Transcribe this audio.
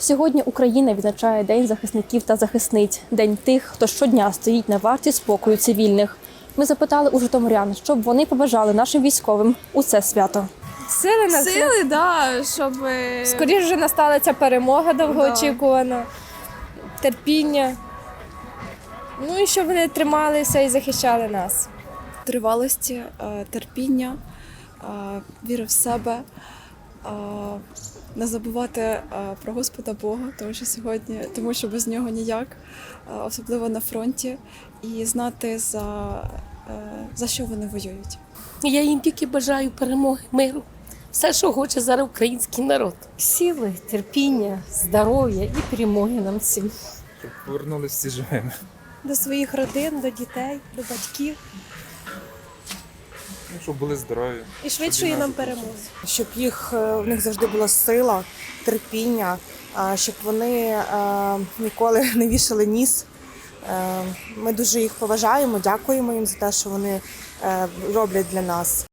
Сьогодні Україна відзначає День захисників та захисниць, день тих, хто щодня стоїть на варті спокою цивільних. Ми запитали у житомирян, щоб вони побажали нашим військовим у це свято. Сили на Сили, да, щоб е, Скоріше вже настала ця перемога довгоочікувана, терпіння. Ну і щоб вони трималися і захищали нас. тривалості, е, терпіння, е, віри в себе, не забувати про Господа Бога, тому що сьогодні, тому що без нього ніяк, особливо на фронті, і знати за, е, за що вони воюють. Я їм тільки бажаю перемоги, миру. Все, що хоче зараз український народ. сили, терпіння, здоров'я і перемоги нам всім. щоб повернулися всі живими. До своїх родин, до дітей, до батьків. Ну, щоб були здорові. І швидшої нам перемоги. щоб їх е, в них завжди була сила, терпіння, щоб вони е, ніколи не вішали ніс. Е, Ми дуже їх поважаємо, дякуємо їм за те, що вони е, роблять для нас.